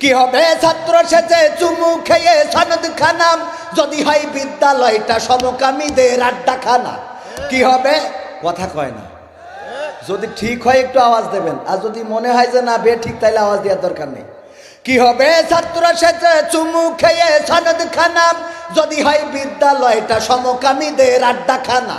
কি হবে? ছাত্র সেচে চুমু খেয়ে সনদ খানাম। যদি হয় বিদ্যালয়টা সমকামীদের আড্ডা খানা কি হবে? কথা কয় না। যদি ঠিক হয় একটু আওয়াজ দেবেন। আর যদি মনে হয় যে না, বে ঠিক, তাইলে আওয়াজ দেওয়ার দরকার নেই। কি হবে? ছাত্র সেচে চুমু খেয়ে সনদ খানাম। যদি হয় বিদ্যালয়টা সমকামীদের আড্ডা খানা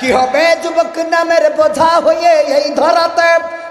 কি হবে যুবক নামের বোঝা হয়ে এই ধরাতে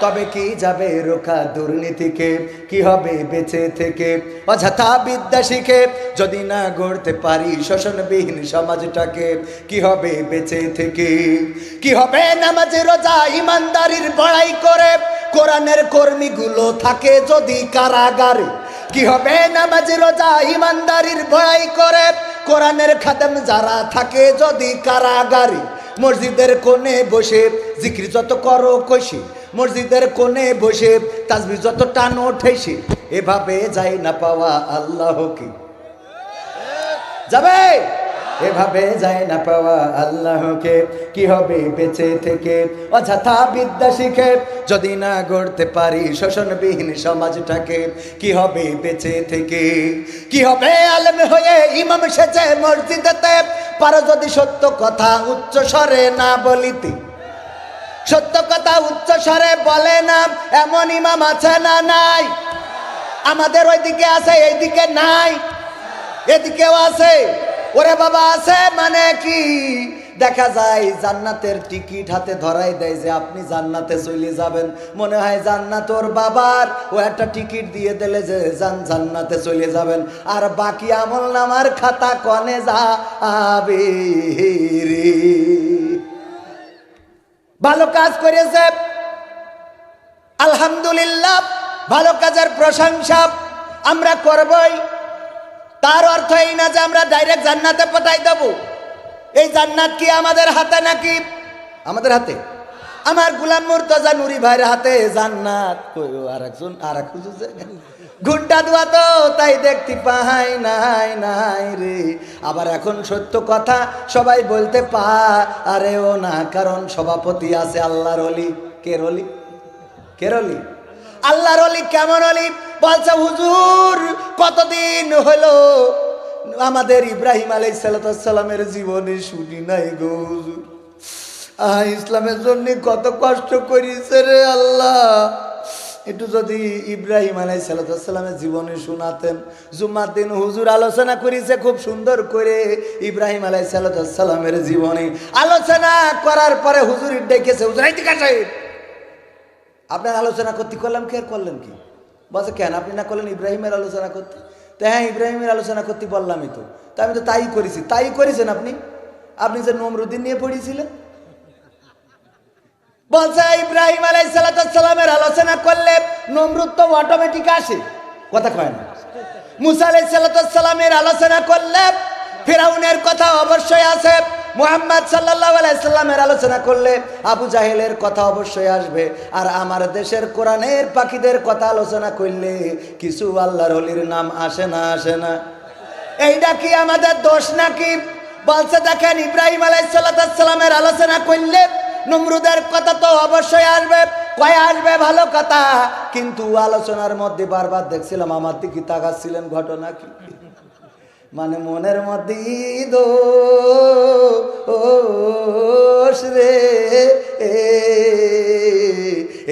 তবে কি যাবে রোখা দুর্নীতিকে? কি হবে বেঁচে থেকে? অযথা বিদ্যা শিখে যদি না গড়তে পারি শোষণবিহীন সমাজটাকে, কি হবে বেঁচে থেকে? কি হবে নামাজ, রোজা, ইমানদারির বড়াই করে? কোরআনের কর্মীগুলো থাকে যদি কারাগারে। কি হবে নামাজ, রোজা, ইমানদারির বড়াই করে? কোরআনের খাদেম যারা থাকে যদি কারাগারে, মসজিদের কোণে বসে জিক্রি যত করো কষে মসজিদের কোণে বসে তাজবি যত টান ঠেসে এভাবে যাই না পাওয়া আল্লাহকে। যাবে? এভাবে যায় না পাওয়া আল্লাহকে। কি হবে বেঁচে থেকে? অযথা বিদ্যা শিখে যদি না গড়তে পারি শোষণবিহীন সমাজটাকে, কি হবে বেঁচে থেকে? কি হবে আলেম হয়ে ইমাম সেজে মসজিদেতে? পারো যদি সত্য কথা উচ্চ স্বরে না বলিতে। সত্য কথা উচ্চ স্বরে বলে না, এমন ইমাম আছে না নাই? আমাদের ওইদিকে আছে, এইদিকে নাই। এদিকেও আছে। ওরে বাবা, আছে মানে কি? দেখা যায় জান্নাতের টিকিট হাতে ধরাই দেয় যে আপনি জান্নাতে চলে যাবেন। মনে হয় জান্নাত ওর বাবার। ও একটা টিকিট দিয়ে দিলে যে যান জান্নাতে চলে যাবেন। আর বাকি আমল নামার খাতা কনে যাবে রে। ভালো কাজ করেছে। আলহামদুলিল্লাহ, ভালো কাজের প্রশংসা আমরা করবই। তার অর্থ এই না যে আমরা ডাইরেক্ট জান্নাতে পাঠাই দেব। এই জান্নাত কি আমাদের হাতে নাকি? আমাদের হাতে? আমার গুলাম মুর্তজা নুরি ভাইয়ের হাতে জান্নাত। আর একজন আর এক ঘুরটা দোয়া তো তাই দেখতে পাই নাই নাই রে। আবার এখন সত্য কথা সবাই বলতে পা, আরে ও না, কারণ সভাপতি আছে আল্লাহর অলি। কে রলি কে রলি আল্লাহর অলি কেমন অলি? বলছে, হুজুর, কতদিন হলো? আমাদের ইব্রাহিম আলাই সালামের জীবনে শুনি নাই গো হুজুর। আহ, ইসলামের জন্য কত কষ্ট করিছে রে আল্লাহ। একটু যদি ইব্রাহিম আলাই সালামের জীবনে শোনাতেন, জুম্মার দিন হুজুর আলোচনা করেছে, খুব সুন্দর করে ইব্রাহিম আলাই সালামের জীবনে আলোচনা করার পরে হুজুর ডেকেছে আপনার আলোচনা করতে করলাম কে করলেন কি? বলছে, কেন? আপনি না করলেন ইব্রাহিমের আলোচনা করতে? তো হ্যাঁ ইব্রাহিমের আলোচনা করতে বললামই তো। তা আমি তো তাই করেছি। তাই করেছেন আপনি? আপনি যে নমরুদ্দিন নিয়ে পড়িয়েছিলেন বলছে, ইব্রাহিম আলাই সালামের আলোচনা করলে নমরুদ তো অটোমেটিক আসে। কথা কয় না। মুসা আলাই সালামের আলোচনা করলে ফেরাউনের কথা অবশ্যই আছে মোহাম্মদ সাল্লাহ আলাইসাল্লামের আলোচনা করলে আবু জাহেলের কথা অবশ্যই আসবে। আর আমার দেশের কোরআনের পাখিদের কথা আলোচনা করলে কিছু আল্লাহর হলির নাম আসে না আসে না। এইটা কি আমাদের দোষ নাকি? বলছে, দেখেন ইব্রাহিম আলাইসাল্লামের আলোচনা করলে নমরুদের কথা তো অবশ্যই আসবে, কয় আসবে, ভালো কথা। কিন্তু আলোচনার মধ্যে বারবার দেখছিলাম, আমার দিকে তাকাচ্ছিলেন ঘটনা কি? মানে মনের মধ্যে দো রে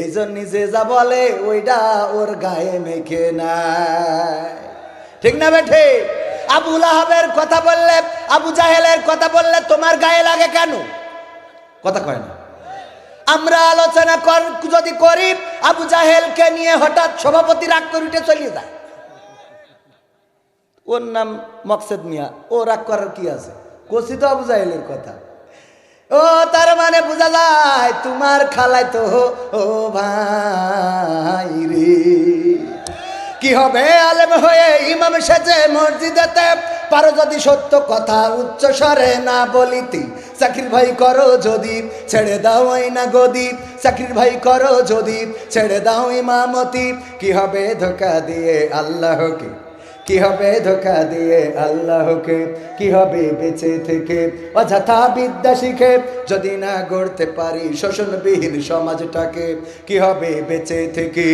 এই জন্য যে যা বলে, ওইটা ওর গায়ে মেখে নাই ঠিক না বেঠে? আবু লাহাবের কথা বললে, আবু জাহেলের কথা বললে তোমার গায়ে লাগে কেন? কথা কয় না। আমরা আলোচনা কর যদি করি, আবু জাহেলকে নিয়ে হঠাৎ সভাপতি রাগ করে উঠে চলে যায়। ওর নাম মকসেদ মিয়া। ও রাগ করার কি আছে? কষি তো আবু জাহেলের কথা। ও, তার মানে বোঝা যায়, তোমার খালাই তো ও ভাই রে। কি হবে? আলেম হয়ে ইমাম সেজে মসজিদেতে? পারো যদি সত্য কথা উচ্চ স্বরে না বলিতি। চাকরির ভাই করো যদি, ছেড়ে দাও না গদি। চাকরির ভাই করো যদি, ছেড়ে দাও ইমামতি। কি হবে ধোকা দিয়ে আল্লাহকে? কি হবে ধোকা দিয়ে আল্লাহকে? কি হবে বেঁচে থেকে? অযথা বিদ্যা শিখে যদি না গড়তে পারি শোষণবিহীন সমাজটাকে, কি হবে বেঁচে থেকে?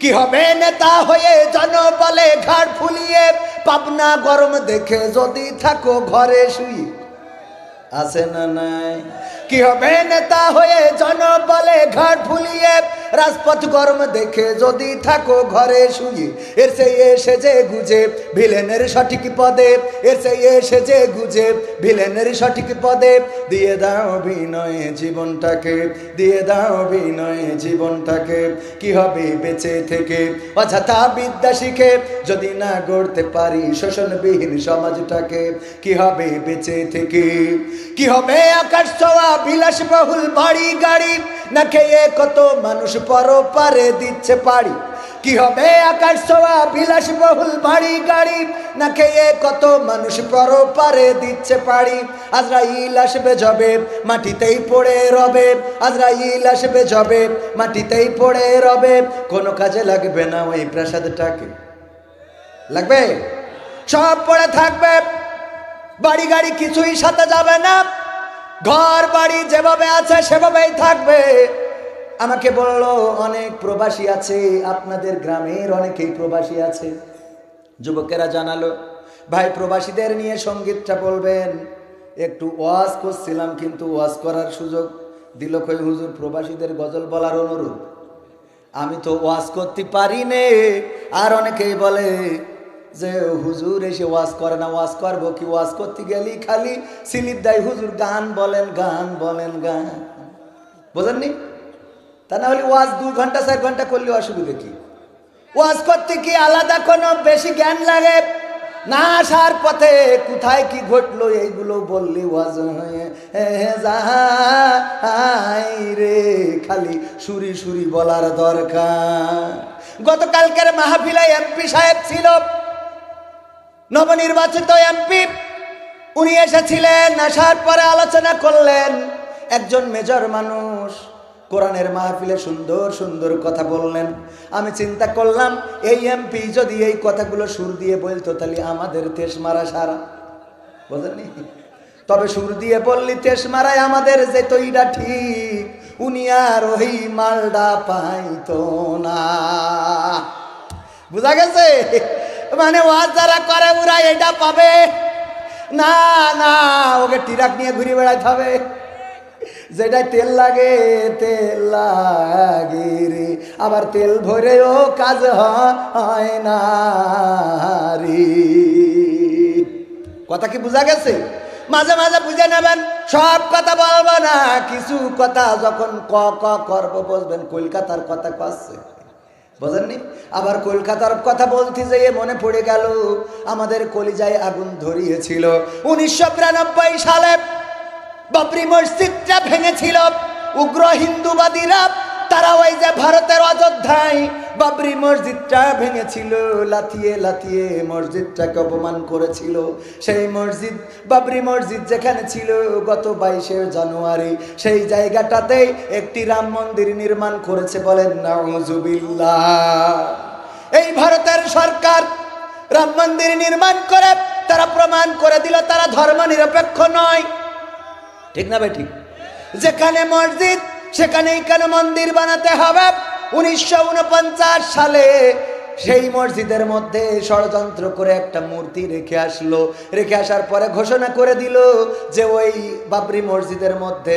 কি হবে নেতা হয়ে জনবলে ঘাট ফুলিয়ে? পাবনা গরম দেখে যদি থাকো ঘরে শুই। আছে না নাই? কি হবে নেতা হয়ে জনবলে ঘাট ফুলিয়ে? রাজপথ গরম দেখে যদি থাকো ঘরে শুয়ে, এর সেই এসে যে গুজে, ভিলেনের সঠিক পদে, এর সেই এসে যে গুজে, ভিলেনের সঠিক পদে। দিয়ে দাও বিনয়ে জীবনটাকে, দিয়ে দাও বিনয়ে জীবনটাকে, কি হবে বেঁচে থেকে? অযথা বিদ্যা শিখে, যদি না গড়তে পারি শোষণবিহীন সমাজটাকে, কি হবে বেঁচে থেকে? কি হবে আকাশ ছোঁয়া বিলাস বহুল বাড়ি গাড়ি না খেয়ে কত মানুষ পর পারে দিচ্ছে পাড়ি। কি হবে আকাশ ছোঁয়া? বিলাস বহুল বাড়ি গাড়ি। না খেয়ে কত মানুষ পর পারে দিচ্ছে পাড়ি। আজরাইল আসবে যাবে মাটিতেই পড়ে রবে। আজরাইল আসবে যাবে মাটিতেই পড়ে রবে। কোনো কাজে লাগবে না ওই প্রাসাদটাকে। লাগবে? সব পড়ে থাকবে। বাড়ি গাড়ি কিছুই সাথে যাবে না। ঘর বাড়ি যেভাবে আছে সেভাবেই থাকবে। আমাকে বলল, অনেক প্রবাসী আছে, আপনাদের গ্রামের অনেকেই প্রবাসী আছে। যুবকেরা জানালো, ভাই, প্রবাসীদের নিয়ে সঙ্গীতটা বলবেন। একটু ওয়াজ করছিলাম, কিন্তু ওয়াজ করার সুযোগ দিল কই হুজুর, প্রবাসীদের গজল বলার অনুরোধ। আমি তো ওয়াজ করতে পারি নে, আর অনেকেই বলে যে, হুজুর, এসে ওয়াজ করে না, ওয়াজ করব কি? ওয়াজ করতে গেলি খালি সিলিপ দেয় হুজুর, গান বলেন গান বলেন, গান। বোঝেননি? তা না হলে ওয়াজ দু ঘণ্টা, চার ঘণ্টা করলে অসুবিধা কি? ওয়াজ করতে কি আলাদা কোনো বেশি জ্ঞান লাগে? না আসার পথে কোথায় কি ঘটলো এইগুলো বললি ওয়াজ রে। খালি সুরি সুরি বলার দরকার। গতকালকের মাহফিলায় এমপি সাহেব ছিল, নবনির্বাচিত এমপি। উনি এসেছিলেন, আসার পরে আলোচনা করলেন, একজন মেজর মানুষ। কোরআনের মাহফিলে সুন্দর সুন্দর কথা বললেন। আমি চিন্তা করলাম, এই এমপি যদি এই কথাগুলো সুর দিয়ে বলতো, তাহলে আমাদের তেস মারা সারা। বোঝেননি? তবে সুর দিয়ে বললি তেস মারায় আমাদের যে তৈরা ঠিক, উনি আর ওই মালডা পাইতো না। বুঝা গেছে? মানে ওয়াজ যারা করে, ওরা এটা পাবে। না না, ওকে টিরাক নিয়ে ঘুরে বেড়াইতে হবে। যেটা তেল লাগে তেল লাগে রে। আবার তেল ভরেও কাজ হয় না রে। কথা কি বোঝা গেছে? মাঝে মাঝে বুঝে নেবেন, সব কথা বলব না, কিছু কথা যখন ক ক করব বসবেন কলকাতার কথা কচ্ছে। বোঝেননি? আবার কলকাতার কথা বলতে যেয়ে মনে পড়ে গেল, আমাদের কলিজায় আগুন ধরিয়েছিল। উনিশশো বিরানব্বই সালে বাবরি মসজিদটা ভেঙেছিল। উগ্র হিন্দুবাদীরা তারা ওই যে ভারতের অযোধ্যায় বাবরি মসজিদটা ভেঙেছিল, লাথিয়ে লাথিয়ে মসজিদটাকে অপমান করেছিল। সেই মসজিদ, বাবরি মসজিদ যেখানে ছিল গত বাইশে জানুয়ারি, সেই জায়গাটাতে একটি রাম মন্দির নির্মাণ করেছে বলেন নাউজুবিল্লাহ। এই ভারতের সরকার রাম মন্দির নির্মাণ করে, তারা প্রমাণ করে দিল, তারা ধর্ম নিরপেক্ষ নয়। ঠিক না ভাই, ঠিক? যেখানে মসজিদ, সেখানেই কেন মন্দির বানাতে হবে? উনিশশো উনপঞ্চাশ সালে সেই মসজিদের মধ্যে ষড়যন্ত্র করে একটা মূর্তি রেখে আসলো। রেখে আসার পরে ঘোষণা করে দিল যে ওই বাবরি মসজিদের মধ্যে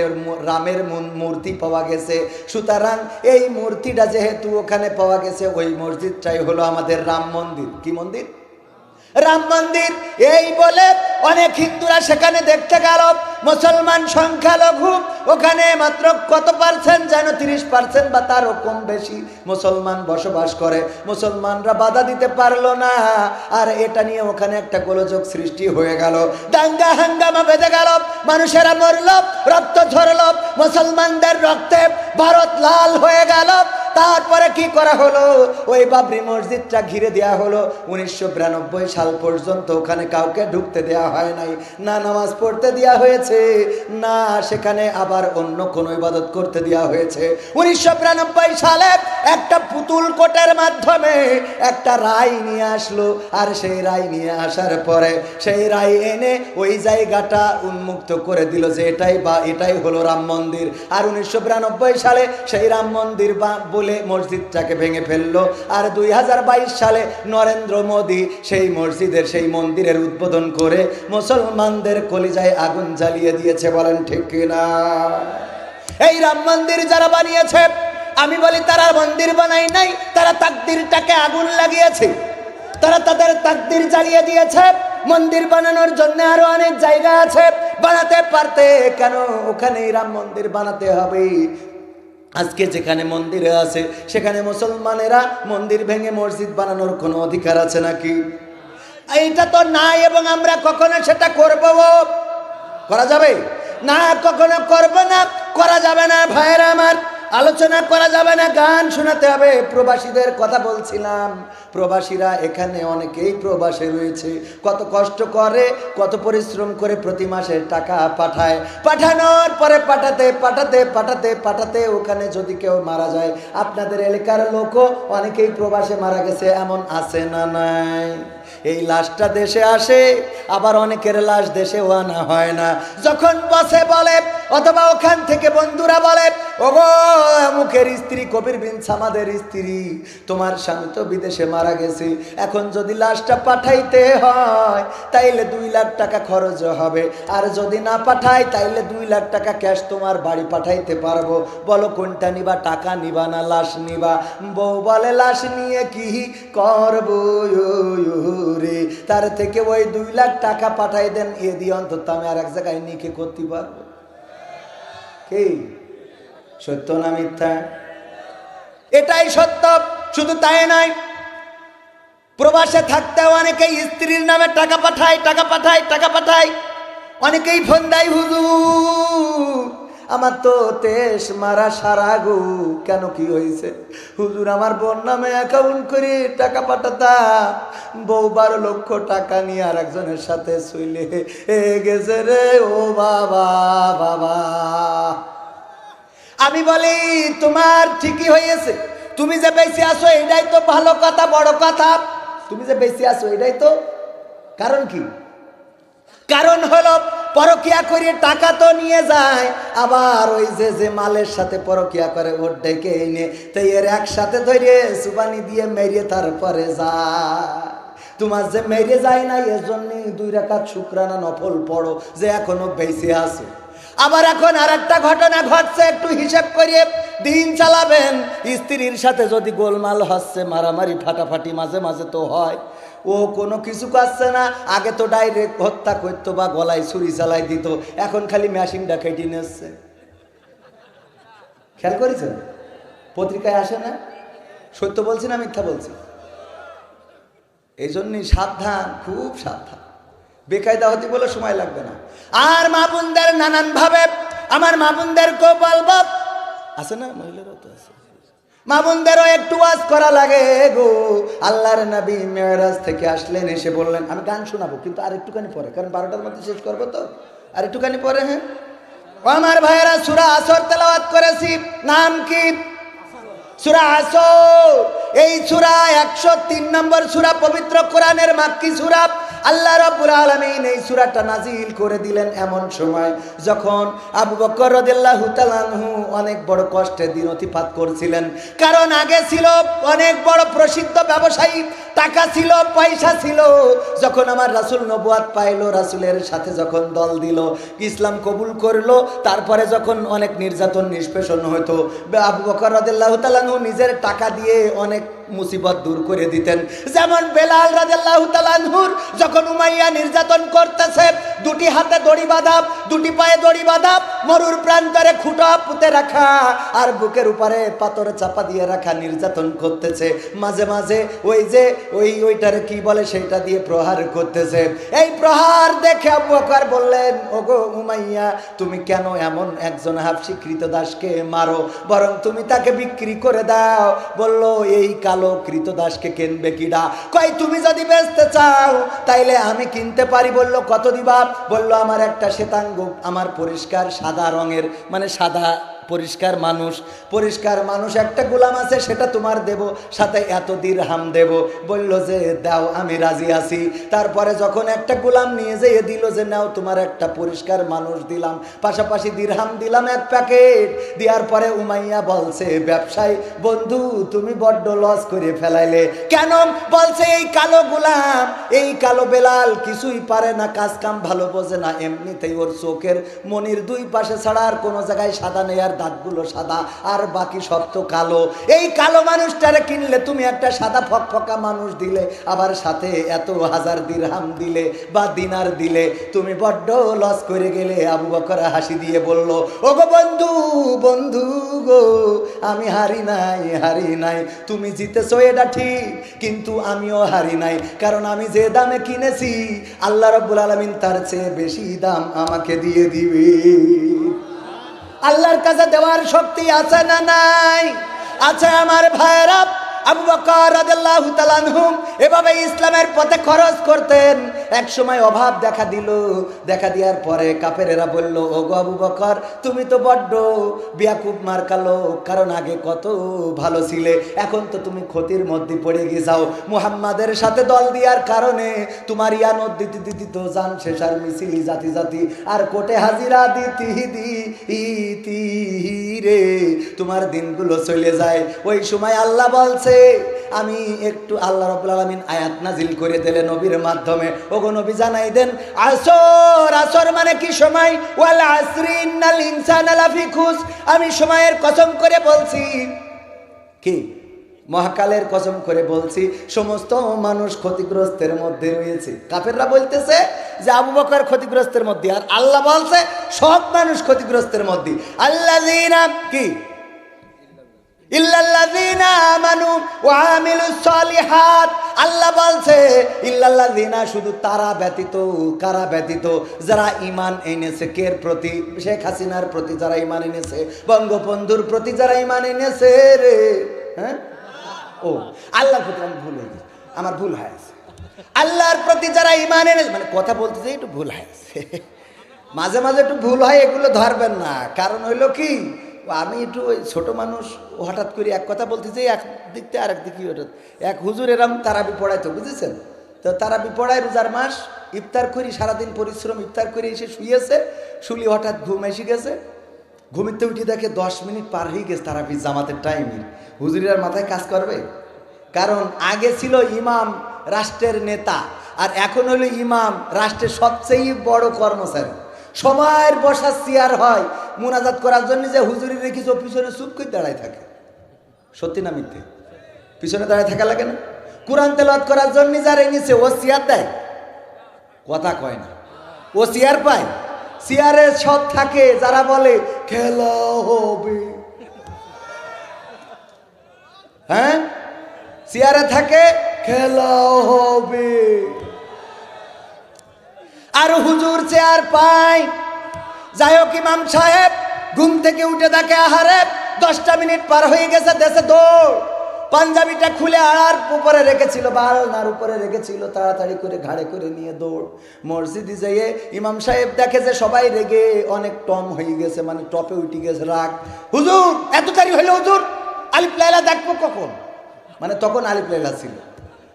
রামের মূর্তি পাওয়া গেছে। সুতরাং এই মূর্তিটা যেহেতু ওখানে পাওয়া গেছে, ওই মসজিদটাই হলো আমাদের রাম মন্দির। কি মন্দির? রাম মন্দির। এই বলে অনেক হিন্দুরা সেখানে দেখতে গেল। মুসলমান সংখ্যালঘু, ওখানে মাত্র কত পার্সেন্ট যেন তিরিশ পার্সেন্ট বা তারও কম বেশি মুসলমান বসবাস করে। মুসলমানরা বাধা দিতে পারল না। আর এটা নিয়ে ওখানে একটা গোলযোগ সৃষ্টি হয়ে গেল। দাঙ্গা হাঙ্গামা বেঁধে গেল। মানুষেরা মরল, রক্ত ঝরল। মুসলমানদের রক্তে ভারত লাল হয়ে গেল। তারপরে কি করা হলো? ওই বাবরি মসজিদটা ঘিরে দেওয়া হলো। উনিশশো বিরানব্বই সাল পর্যন্ত ওখানে কাউকে ঢুকতে দেয়া হয় নাই। না নামাজ পড়তে দেওয়া হয়েছে, না সেখানে আবার অন্য কোনো ইবাদত করতে দেওয়া হয়েছে। উনিশশো বিরানব্বই সালে একটা পুতুল কোটের মাধ্যমে একটা রায় নিয়ে আসলো। আর সেই রায় নিয়ে আসার পরে সেই রায় এনে ওই জায়গাটা উন্মুক্ত করে দিল যে এটাই বা এটাই হলো রাম মন্দির। আর উনিশশো বিরানব্বই সালে সেই রাম মন্দির বা বলে মসজিদটাকে ভেঙে ফেলল। আর দুই হাজার বাইশ সালে নরেন্দ্র মোদী সেই মসজিদের, সেই মন্দিরের উদ্বোধন করে মুসলমানদের কলিজায় আগুন জ্বালিয়ে দিয়েছে বলেন ঠিক কিনা? এই রাম মন্দির যারা বানিয়েছে আমি বলি, তারা মন্দির বানাই নাই, তারা তাকদিরটাকে আগুন লাগিয়েছে। তারা তাদের তাকদির জ্বালিয়ে দিয়েছে। মন্দির বানানোর জন্য আরও অনেক জায়গা আছে। বানাতে পারতে কেন? ওখানে রাম মন্দির বানাতে হবে। আজকে যেখানে মন্দিরে আছে, সেখানে মুসলমানেরা মন্দির ভেঙে মসজিদ বানানোর কোনো অধিকার আছে নাকি? এইটা তো নাই এবং আমরা কখনো সেটা করব। করা যাবে? না, কখনো করব না। করা যাবে না, ভাইয়েরা আমার। আলোচনা করা যাবে না, গান শোনাতে হবে। প্রবাসীদের কথা বলছিলাম। প্রবাসীরা এখানে অনেকেই প্রবাসে রয়েছে। কত কষ্ট করে, কত পরিশ্রম করে প্রতি মাসে টাকা পাঠায়। পাঠানোর পরে পাঠাতে পাঠাতে পাঠাতে পাঠাতে ওখানে যদি কেউ মারা যায়, আপনাদের এলাকার লোকও অনেকেই প্রবাসে মারা গেছে, এমন আছে না নাই? এই লাশটা দেশে আসে, আবার অনেকের লাশ দেশেও আনা হয় না। যখন বসে বলে অথবা ওখান থেকে বন্ধুরা বলে, ওগো, মুখের স্ত্রী কবির বিন সামাদের স্ত্রী, তোমার স্বামী তো বিদেশে মারা গেছে। এখন যদি লাশটা পাঠাইতে হয়, তাইলে দুই লাখ টাকা খরচ হবে। আর যদি না পাঠাই তাইলে দুই লাখ টাকা ক্যাশ তোমার বাড়ি পাঠাইতে পারব। বলো, কোনটা নিবা, টাকা নিবা না লাশ নিবা? বউ বলে, লাশ নিয়ে কি করব রে? তার থেকে ওই দুই লাখ টাকা পাঠাই দেন, এ দিয়ে অন্তত আমি আর এক জায়গায় নিকে করতে পারব। সত্য না মিথ্যা? এটাই সত্য, শুধু তাই নয়, প্রবাসে থাকতেও অনেকেই স্ত্রীর নামে টাকা পাঠায় টাকা পাঠায় টাকা পাঠায়, অনেকেই ফোন দেয়, হুজুর আমার তো তেস মারা সারা গো। কেন কি হয়েছে? হুজুর, আমার বোন নামে অ্যাকাউন্ট করে টাকা পাঠাতাম। বউ বারো লক্ষ টাকা নিয়ে আর একজনের সাথে শুইলে এ গেছে রে, ও বাবা বাবা। আমি বলি, তোমার ঠিকই হয়েছে। তুমি যে বেশি আসো এটাই তো ভালো কথা, বড় কথা। তুমি যে বেশি আসো এটাই তো কারণ কি? কারণ হলো পরকিয়া করে টাকা তো নিয়ে যায়, আবার ওই যে যে মালের সাথে পরকিয়া করে ওর ডেকে এনে তো এর একসাথে ধরে সুবানি দিয়ে মেরিয়ে তারপরে যায়। তোমার যে মেরে যায় না এর জন্য দুই রাকাত শুক্রানা নফল পড়ো যে এখনও বেঁচে আছে। আবার এখন আর একটা ঘটনা ঘটছে, একটু হিসেব করিয়ে দিন চালাবেন। স্ত্রীর সাথে যদি গোলমাল হচ্ছে, মারামারি ফাটাফাটি মাঝে মাঝে তো হয়। ও কোনো কিছু করছে না। আগে তো ডাইরেক্ট হত্যা করতো বা গলায় ছুরি চালাই দিত, এখন খালি মেশিনটা কেটে নিচ্ছে। খেয়াল করেছেন? পত্রিকায় আসে না? সত্য বলছি না মিথ্যা বলছি? এই জন্যই সাবধান, খুব সাবধান। বেকায়দা হতে বলে সময় লাগবে না। আর মা বোনদের নানান ভাবে আমার মা বোনদেরকেও বলব আছে না মহিলারাও তো আছে? মা বোনদেরও একটু ওয়াজ করা লাগে গো। আল্লাহর নবী মেয়রাজ থেকে আসলেন, এসে বললেন, আমি গান শোনাবো, কিন্তু আর একটুখানি পরে, কারণ বারোটার মধ্যে শেষ করব তো। আর একটুখানি পরে হ্যাঁ? আমার ভাইয়েরা, সুরা আসর তেলাওয়াত করেছি। নাম কি? সুরা আসর। এই সুরা একশো তিন নম্বর সুরা, পবিত্র কোরআনের মাক্কি সুরা। আল্লাহ রাব্বুল আলামিন এই সূরাটা নাজিল করে দিলেন এমন সময় যখন আবু বকর রাদিয়াল্লাহু তাআলা আনহু অনেক বড় কষ্টে দিন অতিপাত করছিলেন। কারণ আগে ছিল অনেক বড় প্রসিদ্ধ ব্যবসায়ী টাকা ছিল, পয়সা ছিল। যখন আমার রাসূল নবুয়াত পাইলো, রাসূলের সাথে যখন দল দিল, ইসলাম কবুল করল, তারপরে যখন অনেক নির্যাতন, নিষ্পেষণ হতো আবু বকর রাদিয়াল্লাহু তাআলা নিজের টাকা দিয়ে অনেক মুসিবত দূর করে দিতেন। যেমন বেলাল আনহুর যখন উমাইয়া নির্যাতন করতেছে, দুটি হাতে দড়ি বাঁধা, দুটি পায়ে দড়ি বাঁধা, মরুর প্রান্তরে খুঁটা পুঁতে রাখা, আর বুকের উপরে পাথর চাপা দিয়ে রাখা নির্যাতন করতেছে। মাঝে মাঝে ওই যে ওই ওইটারে কি বলে সেটা দিয়ে প্রহার করতেছে। এই প্রহার দেখে আবু বকর বললেন, ওগো উমাইয়া, তুমি কেন এমন একজন হাফসি কৃতদাসকে মারো? বরং তুমি তাকে বিক্রি করে দাও। বলল, এই কালো কৃতদাসকে কিনবে কিডা? কই তুমি যদি বেচতে চাও, তাইলে আমি কিনতে পারি। বলল, কত দিবা? বলল, আমার একটা শ্বেতাঙ্গ, আমার পরিষ্কার সাদা রঙের মানে সাদা পরিষ্কার মানুষ। পরিষ্কার মানুষ, একটা গোলাম আছে, সেটা তোমার দেব, সাথে এত দিরহাম দেব। বলল যে, দাও, আমি রাজি আছি। তারপরে যখন একটা গোলাম নিয়ে যেয়ে দিল যে, নাও, তোমার একটা পরিষ্কার মানুষ দিলাম। পাশাপাশি দিরহাম দিলাম এক প্যাকেট। দেওয়ার পরে উমাইয়া বলছে, ব্যবসায়ী, বন্ধু, তুমি বড্ড লস করে ফেলাইলে। কেন? বলছে, এই কালো গোলাম, এই কালো বেলাল কিছুই পারে না, কাজ কাম ভালো বোঝে না। এমনিতেই ওর চোখের মনির দুই পাশে ছাড়া আর কোনো জায়গায় সাদা নেই আর দাঁতগুলো সাদা, আর বাকি সব তো কালো। এই কালো মানুষটারে কিনলে তুমি একটা সাদা ফকফকা মানুষ দিলে, আবার সাথে এত হাজার দিরহাম দিলে বা দিনার দিলে। তুমি বড্ড লস করে গেলে, আবু বকর হাসি দিয়ে বলল ও গো বন্ধু বন্ধু গো, আমি হারি নাই হারি নাই। তুমি জিতেছো, এটা ঠিক, কিন্তু আমিও হারি নাই। কারণ আমি যে দামে কিনেছি, আল্লাহ রব্বুল আলমিন তার চেয়ে বেশি দাম আমাকে দিয়ে দিবে। আল্লাহর কাছে দেওয়ার শক্তি আছে না নাই? আছে আমার ভাইরা এভাবে ইসলামের পথে খরচ করতেন। এক সময় অভাব দেখা দিল। দেখা দেওয়ার পরে কাফেরেরা বলল বকর, তুমি তো বড্ড বিয়াকুব মার্কালো কারণ আগে কত ভালো ছিলে, এখন তো তুমি ক্ষতির মধ্যে পড়ে গেছাও মুহাম্মাদের সাথে দল দেওয়ার কারণে তোমার ইয়ানত দিতে দিতে তো জান শেষার মিছিলি জাতি জাতি, আর কোটে হাজিরা দিতি দি রে, তোমার দিনগুলো চলে যায়। ওই সময় আল্লাহ বলছে আমি একটু আল্লাহ রবুল আলমিন আয়াত নাজিল করে দিলে নবীর মাধ্যমে। ওগো নবী জানাই দেন, আসর আসর মানে কি সময়? ওয়াল আসরিন ইনসান আলাফি খুস। আমি সময়ের কসম করে বলছি। কি? মহাকালের কসম করে বলছি, সমস্ত মানুষ ক্ষতিগ্রস্তের মধ্যে রয়েছে। কাফেররা বলতেছে যে, আবু বকর ক্ষতিগ্রস্তের মধ্যে। আর আল্লাহ বলছে, সব মানুষ ক্ষতিগ্রস্তের মধ্যে। আল্লাহ কি? আল্লাহ বলছে, ইল্লাল্লাযীনা শুধু তারা ব্যতীত, কারা ব্যতীত, যারা ঈমান এনেছে কের প্রতি? শেখ হাসিনার প্রতি যারা ঈমান এনেছে? বঙ্গবন্ধুর প্রতি যারা ঈমান এনেছে রে? হ্যাঁ? ও, আল্লাহর প্রতি আমি ভুল হয়ে আমার ভুল হয়ে আছে আল্লাহর প্রতি যারা ঈমান এনেছে মানে কথা বলতে একটু ভুল হয়ে আছে মাঝে মাঝে একটু ভুল হয়, এগুলো ধরবেন না। কারণ হইল কি? আমি একটু ওই ছোটো মানুষ, হঠাৎ করে এক কথা বলতে চাই, এক দিক থেকে আরেক দিকে হঠাৎ। এক হুজুর এরম তারাবি পড়ায় তো বুঝেছেন? তো তারাবি পড়ায় রোজার মাস, ইফতার করি, সারাদিন পরিশ্রম ইফতার করে এসে শুয়েছে শুলি হঠাৎ ঘুম এসে গেছে। ঘুমিতে উঠে দেখে দশ মিনিট পার হয়ে গেছে তারাবি জামাতের টাইমে হুজুরের মাথায় কাজ করবে? কারণ আগে ছিল ইমাম রাষ্ট্রের নেতা, আর এখন হলো ইমাম রাষ্ট্রের সবচেয়ে বড় কর্মচারী। সময়ের বসার চেয়ার হয়, মোনাজাত করার জন্য যে হুজুরি রেখেছ পিছনে চুপ করে দাঁড়ায় থাকে। সত্যি না মিথ্যে? পিছনে দাঁড়ায় থাকা লাগে না? কোরআন তেলাওয়াত করার জন্য যারা এনেছে ও চেয়ার দেয়? কথা কয় না। ও চেয়ার পায়? চেয়ারে সব থাকে, যারা বলে, খেলা হবে। হ্যাঁ? চেয়ারে থাকে, খেলা হবে। আর হুজুর চেয়ার পায়। যাই হোক, ইমাম সাহেব ঘুম থেকে উঠে দেখে আহারে দশটা মিনিট পার হয়ে গেছে, দেশে দৌড়। পাঞ্জাবিটা খুলে আড়ার উপরে রেখেছিল, বালনার উপরে রেখেছিল, তাড়াতাড়ি করে ঘাড়ে করে নিয়ে দৌড়। মসজিদে যেয়ে ইমাম সাহেব দেখে যে সবাই রেগে, অনেক টম হয়ে গেছে মানে টপে উঠে গেছে রাগ। হুজুর, এত তারি হইল হুজুর? আলিপ লাইলা দেখব কখন? মানে তখন আলিফ লাইলা ছিল।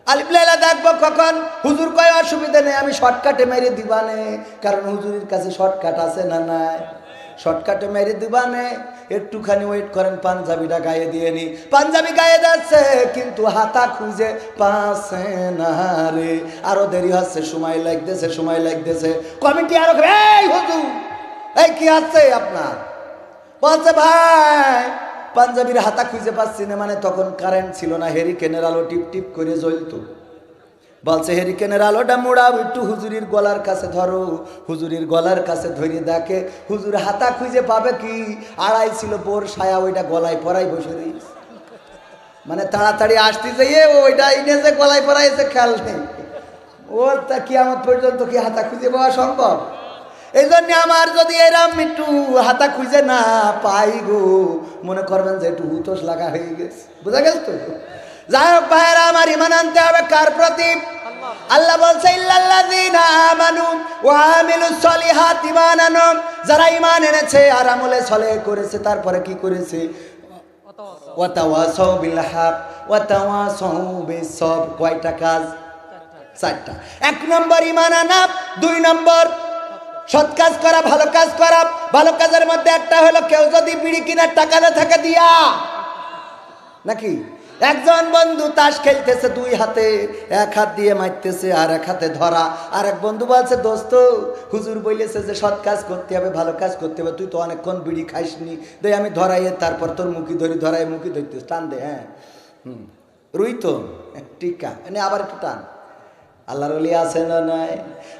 আলিফ লাইলা দেখব কখন? হুজুর কয়, অসুবিধা নেই, আমি শর্টকাটে মেরে দিবানে। কারণ হুজুরের কাছে শর্টকাট আছে না নাই? শর্টকাটে মেরে দিবানে। একটুখানি ওয়েট করেন, পাঞ্জাবিটা গায়ে দিয়ে নি। পাঞ্জাবি গায়ে যাচ্ছে, কিন্তু হাতা খুঁজে পাশে না রে। আরও দেরি হচ্ছে, সময় লাগতেছে সময় লাগতেছে। কমিটি আরও এই হুজুর, এই কি আছে আপনার? বলছে, ভাই পাঞ্জাবির হাতা খুঁজে পাচ্ছি না মানে তখন কারেন্ট ছিল না হেরি হেরিকেনের আলো টিপ টিপ করে জ্বলতো। বলছে হেরিকেনের আলোটা মোড়াও একটু হুজুরির গলার কাছে ধরো, হুজুরির গলার কাছে ধরে দেখে, হুজুর হাতা খুঁজে পাবে কি? আড়াই ছিল বোর সায়া ওইটা গলায় পরাই বসে দিয়েছে মানে তাড়াতাড়ি আসতে যাইয়ে ওইটা ইনে যে গলায় পরাইছে, খেয়াল নেই। ও তা কি আমার পর্যন্ত কি হাতা খুঁজে পাওয়া সম্ভব? এই জন্য আমার যদি এরাম একটু হাতা খুঁজে না পাই গো, মনে করবেন যে একটু হুতোষ লাগা হয়ে গেছে। বুঝা গেল তো? যাই হোক ভাইয়েরা, আমার ইমান আনতে হবে কার প্রতি? আল্লাহ বলছে যারা ইমান এনেছে আর আমলে সলে করেছে, তারপরে কি করেছে? কয়টা কাজ? চারটা। এক নম্বর ইমান আনা, দুই নম্বর সৎ কাজ করা, ভালো কাজ করা। ভালো কাজের মধ্যে একটা হলো কেউ যদি বিড়ি কিনার টাকা না থাকে দিয়া। নাকি? একজন বন্ধু তাস খেলতেছে দুই হাতে, এক হাত দিয়ে মারতেছে, আর এক হাতে ধরা। আর এক বন্ধু বলছে, দোস্ত, হুজুর বলেছে যে সৎ কাজ করতে হবে, ভালো কাজ করতে হবে। তুই তো অনেকক্ষণ বিড়ি খাইসনি। দে, আমি ধরাইয়ে তারপর তোর মুখি ধরি ধরাই মুখি ধরতে টান দে হ্যাঁ। হুম। রুই তো টিকা এনে আবার একটু টান। আল্লাহর অলি আছে না নাই?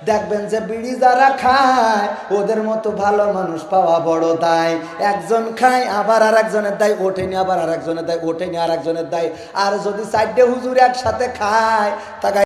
দেখবেন যে বিড়ি যারা খায়, ওদের মতো ভালো মানুষ পাওয়া বড় দায়। একজন খায়, আবার আর একজনের দায় ওঠেনি আবার আর একজনের দায় ওঠেনি আর একজনের দায়। আর যদি চারটে হুজুর একসাথে খায় তাকে